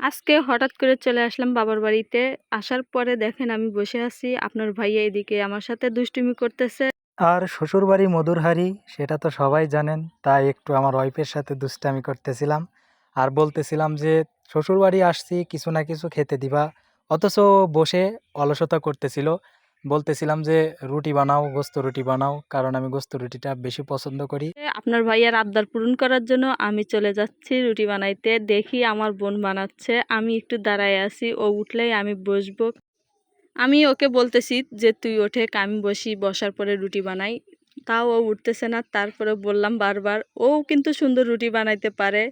আজকে হঠাৎ করে চলে আসলাম বাবার বাড়িতে। আসার পরে দেখেন আমি বসে আছি, আপনার ভাইয়া এদিকে আমার সাথে দুষ্টুমি করতেছে। আর শ্বশুর শ্বশুরবাড়ি মধুরহারি, সেটা তো সবাই জানেন, তাই একটু আমার ওয়াইফের সাথে দুষ্টামি করতেছিলাম। আর বলতেছিলাম যে, শ্বশুরবাড়ি আসছি, কিছু না কিছু খেতে দিবা। অথচ বসে অলসতা করতেছিল। বলতেছিলাম যে, রুটি বানাও, গোস্ত রুটি বানাও, কারণ আমি গোস্ত রুটিটা বেশি পছন্দ করি। আপনার ভাইয়ের আবদার পূরণ করার জন্য আমি চলে যাচ্ছি রুটি বানাইতে। দেখি আমার বোন বানাচ্ছে। আমি একটু দাঁড়ায় আছি, ও উঠলেই আমি বসবো। আমি ওকে বলতেছি যে, তুই ওঠে, আমি বসি, বসার পরে রুটি বানাই। তাও ও উঠতেছে না। তারপরে বললাম বারবার ও কিন্তু সুন্দর রুটি বানাইতে পারে।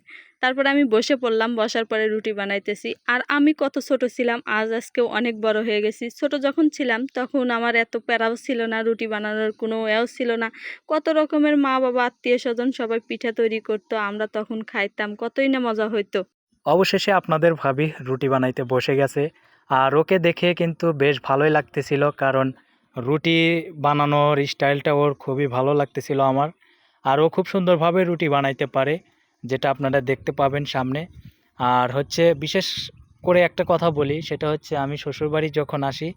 তারপরে আমি বসে পড়লাম, বসার পরে রুটি বানাইতেছি। আর আমি কত ছোট ছিলাম, আজ আজকে অনেক বড় হয়ে গেছি। ছোট যখন ছিলাম, তখন আমার এত প্যারাও ছিল না, রুটি বানানোর কোনো এও ছিল না। কত রকমের মা বাবা আত্মীয় স্বজন সবাই পিঠা তৈরি করতো, আমরা তখন খাইতাম, কতই না মজা হইতো। অবশেষে আপনাদের ভাবি রুটি বানাইতে বসে গেছে। আর ওকে দেখে কিন্তু বেশ ভালোই লাগতেছিল, কারণ রুটি বানানোর স্টাইলটা ওর খুবই ভালো লাগতেছিল আমার। আর ও খুব সুন্দরভাবে রুটি বানাইতে পারে, যেটা আপনারা দেখতে পাবেন সামনে। আর হচ্ছে বিশেষ করে একটা কথা বলি, সেটা হচ্ছে আমি শ্বশুরবাড়ি যখন আসি,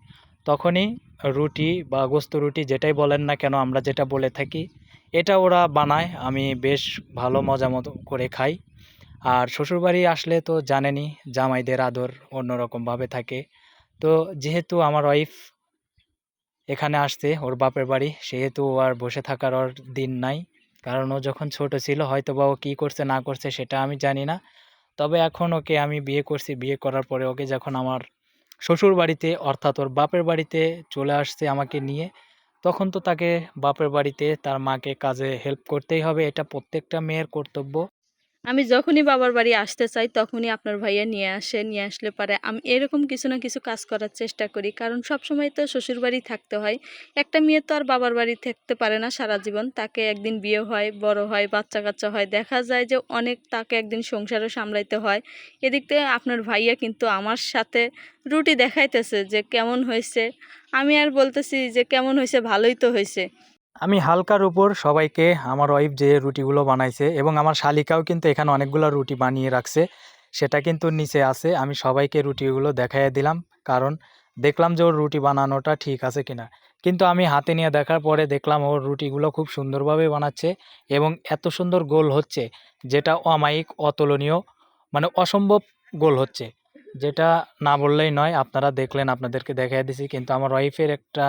তখনই রুটি বা গোস্ত রুটি যেটাই বলেন না কেন, আমরা যেটা বলে থাকি, এটা ওরা বানায়, আমি বেশ ভালো মজা মতো করে খাই। আর শ্বশুরবাড়ি আসলে তো জানেনই, জামাইদের আদর অন্যরকমভাবে থাকে। তো যেহেতু আমার ওয়াইফ এখানে আসছে ওর বাপের বাড়ি। সেহেতু আর বসে থাকার ওর দিন নাই। কারণ ও যখন ছোট ছিল হয়তো বা ও কী করছে, না করছে, সেটা আমি জানি না। তবে এখন ওকে আমি বিয়ে করছি। বিয়ে করার পরে ওকে যখন আমার শ্বশুর বাড়িতে, অর্থাৎ ওর বাপের বাড়িতে চলে আসছে আমাকে নিয়ে, তখন তো তাকে বাপের বাড়িতে তার মাকে কাজে হেল্প করতেই হবে। এটা প্রত্যেকটা মেয়ের কর্তব্য। আমি যখনই বাবার বাড়ি আসতে চাই, তখনই আপনার ভাইয়া নিয়ে আসে, নিয়ে আসলে পারে আমি এরকম কিছু না কিছু কাজ করার চেষ্টা করি। কারণ সব সময় তো শ্বশুর বাড়ি থাকতে হয়। একটা মেয়ে তো আর বাবার বাড়ি থাকতে পারে না সারা জীবন। তাকে একদিন বিয়ে হয়, বড় হয় বাচ্চা কাচ্চা হয়। দেখা যায় যে অনেক তাকে একদিন সংসারও সামলাইতে হয়। এদিক থেকে আপনার ভাইয়া কিন্তু আমার সাথে রুটি দেখাইতেছে যে কেমন হয়েছে। আমি আর বলতেছি যে কেমন হয়েছে, ভালোই তো হয়েছে। আমি হালকার উপর সবাইকে আমার ওয়াইফ যে রুটিগুলো বানাইছে এবং আমার শালিকাও কিন্তু এখানে অনেকগুলো রুটি বানিয়ে রাখছে, সেটা কিন্তু নিচে আছে। আমি সবাইকে রুটিগুলো দেখাইয়ে দিলাম, কারণ দেখলাম যে ওর রুটি বানানোটা ঠিক আছে কিনা। কিন্তু আমি হাতে নিয়ে দেখার পরে দেখলাম ওর রুটিগুলো খুব সুন্দরভাবে বানাচ্ছে এবং এত সুন্দর গোল হচ্ছে, যেটা অমায়িক, অতুলনীয় মানে অসম্ভব গোল হচ্ছে। যেটা না বললেই নয়, আপনারা দেখলেন, আপনাদেরকে দেখাই দিছি। কিন্তু আমার ওয়াইফের একটা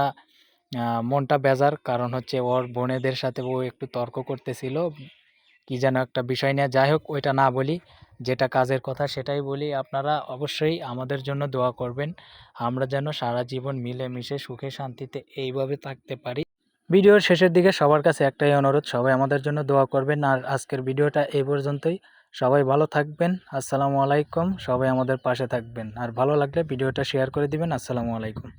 মনটা বেজার। কারণ হচ্ছে ওর বোনেদের সাথে ও একটু তর্ক করতেছিল। কি যেন একটা বিষয় নিয়ে। যাই হোক, ওইটা না বলি। যেটা কাজের কথা সেটাই বলি। আপনারা অবশ্যই আমাদের জন্য দোয়া করবেন। আমরা যেন সারা জীবন মিলেমিশে সুখে শান্তিতে এইভাবে থাকতে পারি। ভিডিওর শেষের দিকে সবার কাছে একটাই অনুরোধ। সবাই আমাদের জন্য দোয়া করবেন। আর আজকের ভিডিওটা এই পর্যন্তই। সবাই ভালো থাকবেন। আসসালামু আলাইকুম। সবাই আমাদের পাশে থাকবেন। আর ভালো লাগলে ভিডিওটা শেয়ার করে দিবেন। আসসালামু আলাইকুম।